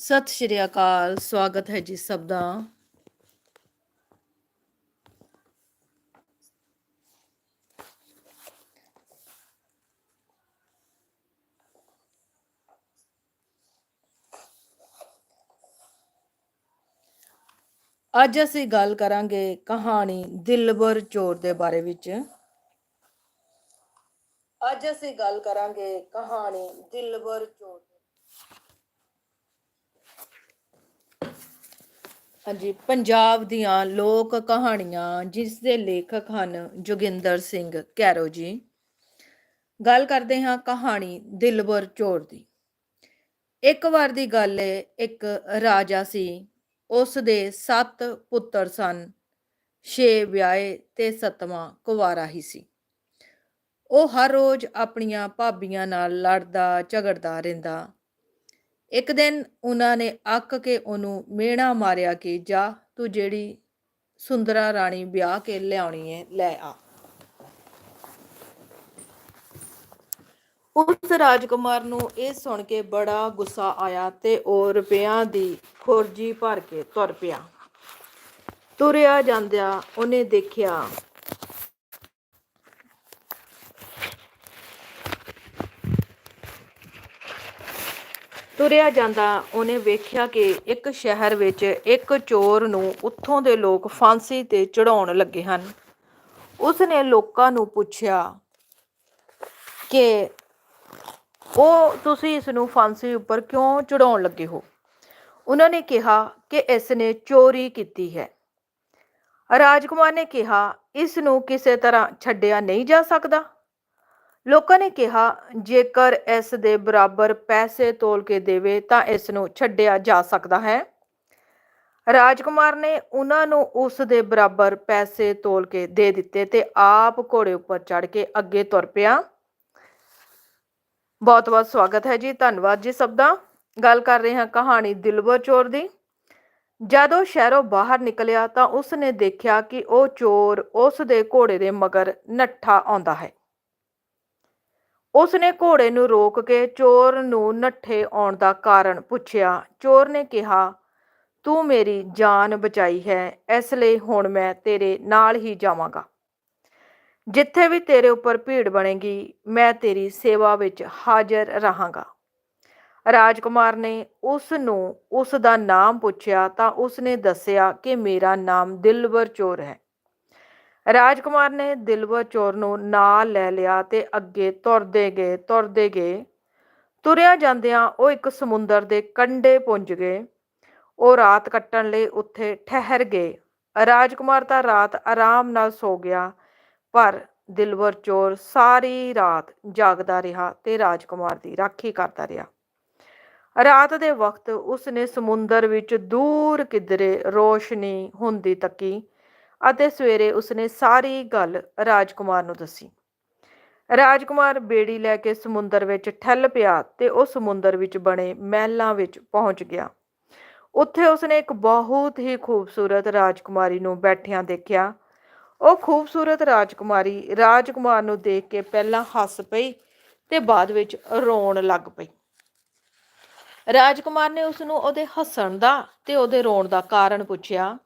ਸਤਿ ਸ਼੍ਰੀ ਅਕਾਲ, ਸਵਾਗਤ ਹੈ ਜੀ ਸਭ ਦਾ। ਅੱਜ ਅਸੀਂ ਗੱਲ ਕਰਾਂਗੇ ਕਹਾਣੀ ਦਿਲਬਰ ਚੋਰ ਦੇ ਬਾਰੇ ਵਿੱਚ। ਅੱਜ ਅਸੀਂ ਗੱਲ ਕਰਾਂਗੇ ਕਹਾਣੀ ਦਿਲਬਰ ਚੋਰ ਹਾਂਜੀ, ਪੰਜਾਬ ਦੀਆਂ ਲੋਕ ਕਹਾਣੀਆਂ ਜਿਸ ਦੇ ਲੇਖਕ ਹਨ ਜੋਗਿੰਦਰ ਸਿੰਘ ਕੈਰੋ ਜੀ। ਗੱਲ ਕਰਦੇ ਹਾਂ ਕਹਾਣੀ ਦਿਲਬਰ ਚੋਰ ਦੀ। ਇੱਕ ਵਾਰ ਦੀ ਗੱਲ ਹੈ ਇੱਕ ਰਾਜਾ ਸੀ, ਉਸ ਦੇ 7 ਪੁੱਤਰ ਸਨ 6 ਵਿਆਹੇ ਤੇ ਸੱਤਵਾਂ ਕੁਵਾਰਾ ਹੀ ਸੀ। ਉਹ ਹਰ ਰੋਜ਼ ਆਪਣੀਆਂ ਭਾਬੀਆਂ ਨਾਲ ਲੜਦਾ, ਝਗੜਦਾ ਰਹਿੰਦਾ ਇੱਕ ਦਿਨ ਉਹਨਾਂ ਨੇ ਅੱਕ ਕੇ ਉਹਨੂੰ ਮੇਣਾ ਮਾਰਿਆ ਕਿ ਜਾ ਤੂੰ ਜਿਹੜੀ ਸੁੰਦਰਾ ਰਾਣੀ ਵਿਆਹ ਕੇ ਲਿਆਉਣੀ ਹੈ ਲੈ ਆ। ਉਸ ਰਾਜਕੁਮਾਰ ਨੂੰ ਇਹ ਸੁਣ ਕੇ ਬੜਾ ਗੁੱਸਾ ਆਇਆ ਤੇ ਉਹ ਰੁਪਿਆਂ ਦੀ ਖੁਰਜੀ ਭਰ ਕੇ ਤੁਰ ਪਿਆ। ਤੁਰਿਆ ਜਾਂਦਿਆਂ ਉਹਨੇ ਦੇਖਿਆ ਤੁਰਿਆ ਜਾਂਦਾ, ਉਹਨੇ ਵੇਖਿਆ ਕਿ ਇੱਕ ਸ਼ਹਿਰ ਵਿੱਚ ਇੱਕ ਚੋਰ ਨੂੰ ਉੱਥੋਂ ਦੇ ਲੋਕ ਫਾਂਸੀ ਤੇ ਚੜਾਉਣ ਲੱਗੇ ਹਨ। ਉਸ ਨੇ ਲੋਕਾਂ ਨੂੰ ਪੁੱਛਿਆ ਕਿ, ਉਹ ਤੁਸੀਂ ਇਸ ਨੂੰ ਫਾਂਸੀ ਉੱਪਰ ਕਿਉਂ ਚੜਾਉਣ ਲੱਗੇ ਹੋ? ਉਹਨਾਂ ਨੇ ਕਿਹਾ ਕਿ ਇਸ ਨੇ ਚੋਰੀ ਕੀਤੀ ਹੈ। ਰਾਜਕੁਮਾਰ ਨੇ ਕਿਹਾ, ਇਸ ਨੂੰ ਕਿਸੇ ਤਰ੍ਹਾਂ ਛੱਡਿਆ ਨਹੀਂ ਜਾ ਸਕਦਾ। ਲੋਕਾਂ ਨੇ ਕਿਹਾ, ਜੇਕਰ ਇਸ ਦੇ ਬਰਾਬਰ ਪੈਸੇ ਤੋਲ ਕੇ ਦੇਵੇ ਤਾਂ ਇਸ ਨੂੰ ਛੱਡਿਆ ਜਾ ਸਕਦਾ ਹੈ। ਰਾਜਕੁਮਾਰ ਨੇ ਉਹਨਾਂ ਨੂੰ ਉਸ ਦੇ ਬਰਾਬਰ ਪੈਸੇ ਤੋਲ ਕੇ ਦੇ ਦਿੱਤੇ ਤੇ ਆਪ ਘੋੜੇ ਉੱਪਰ ਚੜ ਕੇ ਅੱਗੇ ਤੁਰ ਪਿਆ। ਬਹੁਤ ਬਹੁਤ ਸਵਾਗਤ ਹੈ ਜੀ, ਧੰਨਵਾਦ ਜੀ ਸਭ ਦਾ। ਗੱਲ ਕਰ ਰਹੇ ਹਾਂ ਕਹਾਣੀ ਦਿਲਬਰ ਚੋਰ ਦੀ। ਜਦੋਂ ਸ਼ਹਿਰੋਂ ਬਾਹਰ ਨਿਕਲਿਆ ਤਾਂ ਉਸ ਨੇ ਦੇਖਿਆ ਕਿ ਉਹ ਚੋਰ ਉਸ ਦੇ ਘੋੜੇ ਦੇ ਮਗਰ ਨੱਠਾ ਆਉਂਦਾ ਹੈ। ਉਸ ਨੇ ਘੋੜੇ ਨੂੰ ਰੋਕ ਕੇ ਚੋਰ ਨੂੰ ਨੱਠੇ ਆਉਣ ਦਾ ਕਾਰਨ ਪੁੱਛਿਆ। ਚੋਰ ਨੇ ਕਿਹਾ, ਤੂੰ ਮੇਰੀ ਜਾਨ ਬਚਾਈ ਹੈ, ਇਸ ਲਈ ਹੁਣ ਮੈਂ ਤੇਰੇ ਨਾਲ ਹੀ ਜਾਵਾਂਗਾ। ਜਿੱਥੇ ਵੀ ਤੇਰੇ ਉੱਪਰ ਭੀੜ ਬਣੇਗੀ, ਮੈਂ ਤੇਰੀ ਸੇਵਾ ਵਿੱਚ ਹਾਜ਼ਰ ਰਹਾਂਗਾ। ਰਾਜਕੁਮਾਰ ਨੇ ਉਸ ਨੂੰ ਉਸ ਦਾ ਨਾਮ ਪੁੱਛਿਆ ਤਾਂ ਉਸ ਨੇ ਦੱਸਿਆ ਕਿ ਮੇਰਾ ਨਾਮ ਦਿਲਵਰ ਚੋਰ ਹੈ। ਰਾਜਕੁਮਾਰ ਨੇ ਦਿਲਵਰ ਚੋਰ ਨੂੰ ਨਾਲ ਲੈ ਲਿਆ ਤੇ ਅੱਗੇ ਤੁਰਦੇ ਗਏ ਤੁਰਦੇ ਗਏ। ਤੁਰਿਆ ਜਾਂਦਿਆਂ ਉਹ ਇੱਕ ਸਮੁੰਦਰ ਦੇ ਕੰਢੇ ਪਹੁੰਚ ਗਏ। ਉਹ ਰਾਤ ਕੱਟਣ ਲਈ ਉੱਥੇ ਠਹਿਰ ਗਏ। ਰਾਜਕੁਮਾਰ ਤਾਂ ਰਾਤ ਆਰਾਮ ਨਾਲ ਸੋ ਗਿਆ, ਪਰ ਦਿਲਵਰ ਚੋਰ ਸਾਰੀ ਰਾਤ ਜਾਗਦਾ ਰਿਹਾ ਤੇ ਰਾਜਕੁਮਾਰ ਦੀ ਰਾਖੀ ਕਰਦਾ ਰਿਹਾ। ਰਾਤ ਦੇ ਵਕਤ ਉਸਨੇ ਸਮੁੰਦਰ ਵਿੱਚ ਦੂਰ ਕਿਧਰੇ ਰੋਸ਼ਨੀ ਹੁੰਦੀ ਤੱਕੀ ਅਤੇ ਸਵੇਰੇ ਉਸਨੇ ਸਾਰੀ ਗੱਲ ਰਾਜਕੁਮਾਰ ਨੂੰ ਦੱਸੀ। ਰਾਜਕੁਮਾਰ ਬੇੜੀ ਲੈ ਕੇ ਸਮੁੰਦਰ ਵਿੱਚ ਠੱਲ ਪਿਆ ਤੇ ਉਹ ਸਮੁੰਦਰ ਵਿੱਚ ਬਣੇ ਮਹਿਲਾਂ ਵਿੱਚ ਪਹੁੰਚ ਗਿਆ। ਉੱਥੇ ਉਸਨੇ ਇੱਕ ਬਹੁਤ ਹੀ ਖੂਬਸੂਰਤ ਰਾਜਕੁਮਾਰੀ ਨੂੰ ਬੈਠਿਆਂ ਦੇਖਿਆ। ਉਹ ਖੂਬਸੂਰਤ ਰਾਜਕੁਮਾਰੀ ਰਾਜਕੁਮਾਰ ਨੂੰ ਦੇਖ ਕੇ ਪਹਿਲਾਂ ਹੱਸ ਪਈ ਤੇ ਬਾਅਦ ਵਿੱਚ ਰੋਣ ਲੱਗ ਪਈ। ਰਾਜਕੁਮਾਰ ਨੇ ਉਸ ਨੂੰ ਉਹਦੇ ਹੱਸਣ ਦਾ ਤੇ ਉਹਦੇ ਰੋਣ ਦਾ ਕਾਰਨ ਪੁੱਛਿਆ।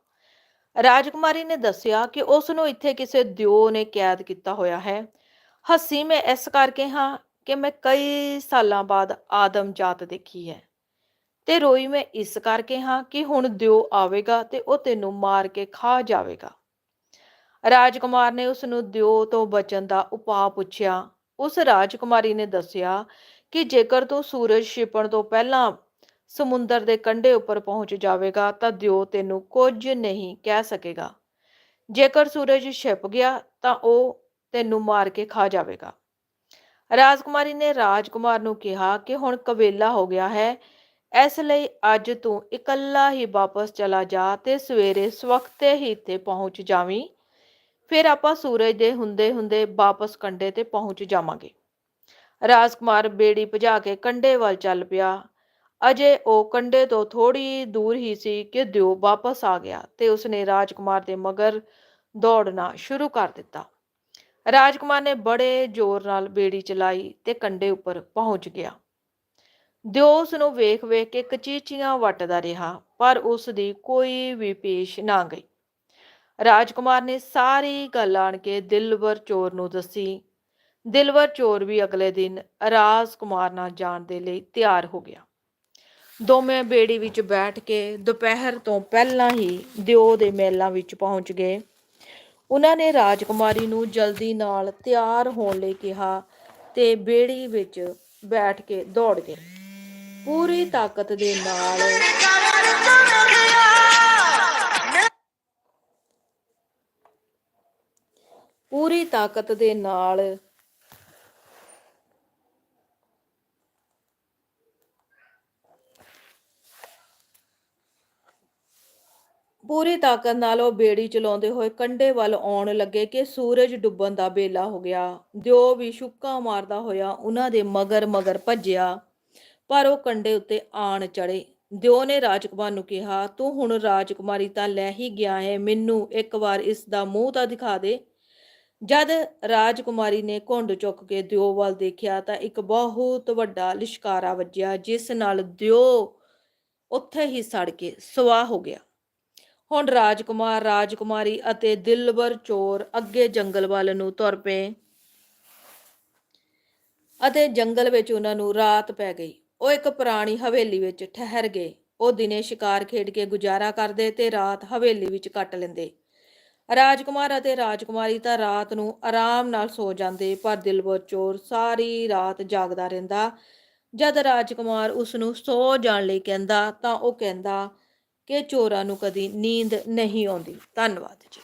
ਰਾਜਕੁਮਾਰੀ ਨੇ ਦੱਸਿਆ ਕਿ ਉਸ ਨੂੰ ਇੱਥੇ ਕਿਸੇ ਦਿਓ ਨੇ ਕੈਦ ਕੀਤਾ ਹੋਇਆ ਹੈ। ਹੱਸੀ ਮੈਂ ਇਸ ਕਰਕੇ ਹਾਂ ਕਿ ਮੈਂ ਕਈ ਸਾਲਾਂ ਬਾਅਦ ਆਦਮ ਜਾਤ ਦੇਖੀ ਹੈ ਤੇ ਰੋਈ ਮੈਂ ਇਸ ਕਰਕੇ ਹਾਂ ਕਿ ਹੁਣ ਦਿਓ ਆਵੇਗਾ ਤੇ ਉਹ ਤੈਨੂੰ ਮਾਰ ਕੇ ਖਾ ਜਾਵੇਗਾ। ਰਾਜਕੁਮਾਰ ਨੇ ਉਸ ਨੂੰ ਦਿਓ ਤੋਂ ਬਚਣ ਦਾ ਉਪਾਅ ਪੁੱਛਿਆ। ਉਸ ਰਾਜਕੁਮਾਰੀ ਨੇ ਦੱਸਿਆ ਕਿ ਜੇਕਰ ਤੂੰ ਸੂਰਜ ਛਿਪਣ ਤੋਂ ਪਹਿਲਾਂ ਸਮੁੰਦਰ ਦੇ ਕੰਢੇ ਉੱਪਰ ਪਹੁੰਚ ਜਾਵੇਗਾ ਤਾਂ ਦਿਓ ਤੈਨੂੰ ਕੁਝ ਨਹੀਂ ਕਹਿ ਸਕੇਗਾ। ਜੇਕਰ ਸੂਰਜ ਛਿਪ ਗਿਆ ਤਾਂ ਉਹ ਤੈਨੂੰ ਮਾਰ ਕੇ ਖਾ ਜਾਵੇਗਾ। ਰਾਜਕੁਮਾਰੀ ਨੇ ਰਾਜਕੁਮਾਰ ਨੂੰ ਕਿਹਾ ਕਿ ਹੁਣ ਕਵੇਲਾ ਹੋ ਗਿਆ ਹੈ, ਇਸ ਲਈ ਅੱਜ ਤੂੰ ਇਕੱਲਾ ਹੀ ਵਾਪਸ ਚਲਾ ਜਾ ਤੇ ਸਵੇਰੇ ਸਵਖਤੇ ਹੀ ਇੱਥੇ ਪਹੁੰਚ ਜਾਵੀਂ। ਫਿਰ ਆਪਾਂ ਸੂਰਜ ਦੇ ਹੁੰਦੇ ਹੁੰਦੇ ਵਾਪਸ ਕੰਢੇ ਤੇ ਪਹੁੰਚ ਜਾਵਾਂਗੇ। ਰਾਜਕੁਮਾਰ ਬੇੜੀ ਭਜਾ ਕੇ ਕੰਢੇ ਵੱਲ ਚੱਲ ਪਿਆ। ਅਜੇ ਉਹ ਕੰਢੇ ਤੋਂ ਥੋੜੀ ਦੂਰ ਹੀ ਸੀ ਕਿ ਦਿਓ ਵਾਪਸ ਆ ਗਿਆ ਤੇ ਉਸਨੇ ਰਾਜਕੁਮਾਰ ਦੇ ਮਗਰ ਦੌੜਨਾ ਸ਼ੁਰੂ ਕਰ ਦਿੱਤਾ। ਰਾਜਕੁਮਾਰ ਨੇ ਬੜੇ ਜ਼ੋਰ ਨਾਲ ਬੇੜੀ ਚਲਾਈ ਤੇ ਕੰਢੇ ਉੱਪਰ ਪਹੁੰਚ ਗਿਆ। ਦਿਓ ਉਸ ਨੂੰ ਵੇਖ ਵੇਖ ਕੇ ਕਚੀਚੀਆਂ ਵੱਟਦਾ ਰਿਹਾ, ਪਰ ਉਸ ਦੀ ਕੋਈ ਵੀ ਪੇਸ਼ ਨਾ ਗਈ। ਰਾਜਕੁਮਾਰ ਨੇ ਸਾਰੀ ਗੱਲ ਆਣ ਕੇ ਦਿਲਵਰ ਚੋਰ ਨੂੰ ਦੱਸੀ। ਦਿਲਵਰ ਚੋਰ ਵੀ ਅਗਲੇ ਦਿਨ ਰਾਜਕੁਮਾਰ ਨਾਲ ਜਾਣ ਦੇ ਲਈ ਤਿਆਰ ਹੋ ਗਿਆ। ਦੋਵੇਂ ਬੇੜੀ ਵਿੱਚ ਬੈਠ ਕੇ ਦੁਪਹਿਰ ਤੋਂ ਪਹਿਲਾਂ ਹੀ ਦਿਓ ਦੇ ਮਹਿਲਾਂ ਵਿੱਚ ਪਹੁੰਚ ਗਏ। ਉਹਨਾਂ ਨੇ ਰਾਜਕੁਮਾਰੀ ਨੂੰ ਜਲਦੀ ਨਾਲ ਤਿਆਰ ਹੋਣ ਲਈ ਕਿਹਾ ਤੇ ਬੇੜੀ ਵਿੱਚ ਬੈਠ ਕੇ ਦੌੜ ਗਏ। ਪੂਰੀ ਤਾਕਤ ਦੇ ਨਾਲ ਪੂਰੀ ਤਾਕਤ ਦੇ ਨਾਲ ਪੂਰੀ ਤਾਕਤ ਨਾਲ ਉਹ ਬੇੜੀ ਚਲਾਉਂਦੇ ਹੋਏ ਕੰਢੇ ਵੱਲ ਆਉਣ ਲੱਗੇ ਕਿ ਸੂਰਜ ਡੁੱਬਣ ਦਾ ਵੇਲਾ ਹੋ ਗਿਆ। ਦਿਓ ਵੀ ਸ਼ੁੱਕਾ ਮਾਰਦਾ ਹੋਇਆ ਉਹਨਾਂ ਦੇ ਮਗਰ ਮਗਰ ਭੱਜਿਆ, ਪਰ ਉਹ ਕੰਢੇ ਉੱਤੇ ਆਣ ਚੜੇ ਦਿਓ ਨੇ ਰਾਜਕੁਮਾਰ ਨੂੰ ਕਿਹਾ, ਤੂੰ ਹੁਣ ਰਾਜਕੁਮਾਰੀ ਤਾਂ ਲੈ ਹੀ ਗਿਆ ਹੈ ਮੈਨੂੰ ਇੱਕ ਵਾਰ ਇਸ ਦਾ ਮੂੰਹ ਤਾਂ ਦਿਖਾ ਦੇ। ਜਦ ਰਾਜਕੁਮਾਰੀ ਨੇ ਘੁੰਡ ਚੁੱਕ ਕੇ ਦਿਓ ਵੱਲ ਦੇਖਿਆ ਤਾਂ ਇੱਕ ਬਹੁਤ ਵੱਡਾ ਲਿਸ਼ਕਾਰਾ ਵੱਜਿਆ, ਜਿਸ ਨਾਲ ਦਿਓ ਉੱਥੇ ਹੀ ਸੜ ਕੇ ਸਵਾਹ ਹੋ ਗਿਆ। ਹੁਣ ਰਾਜਕੁਮਾਰ, ਰਾਜਕੁਮਾਰੀ ਅਤੇ ਦਿਲਬਰ ਚੋਰ ਅੱਗੇ ਜੰਗਲ ਵੱਲ ਨੂੰ ਤੁਰ ਪਏ ਅਤੇ ਜੰਗਲ ਵਿੱਚ ਉਹਨਾਂ ਨੂੰ ਰਾਤ ਪੈ ਗਈ। ਉਹ ਇੱਕ ਪੁਰਾਣੀ ਹਵੇਲੀ ਵਿੱਚ ਠਹਿਰ ਗਏ। ਉਹ ਦਿਨੇ ਸ਼ਿਕਾਰ ਖੇਡ ਕੇ ਗੁਜ਼ਾਰਾ ਕਰਦੇ ਤੇ ਰਾਤ ਹਵੇਲੀ ਵਿੱਚ ਕੱਟ ਲੈਂਦੇ। ਰਾਜਕੁਮਾਰ ਅਤੇ ਰਾਜਕੁਮਾਰੀ ਤਾਂ ਰਾਤ ਨੂੰ ਆਰਾਮ ਨਾਲ ਸੋ ਜਾਂਦੇ, ਪਰ ਦਿਲਬਰ ਚੋਰ ਸਾਰੀ ਰਾਤ ਜਾਗਦਾ ਰਹਿੰਦਾ। ਜਦ ਰਾਜਕੁਮਾਰ ਉਸ ਨੂੰ ਸੋ ਜਾਣ ਲਈ ਕਹਿੰਦਾ ਤਾਂ ਉਹ ਕਹਿੰਦਾ ਕਿ ਚੋਰਾਂ ਨੂੰ ਕਦੀ ਨੀਂਦ ਨਹੀਂ ਆਉਂਦੀ। ਧੰਨਵਾਦ ਜੀ।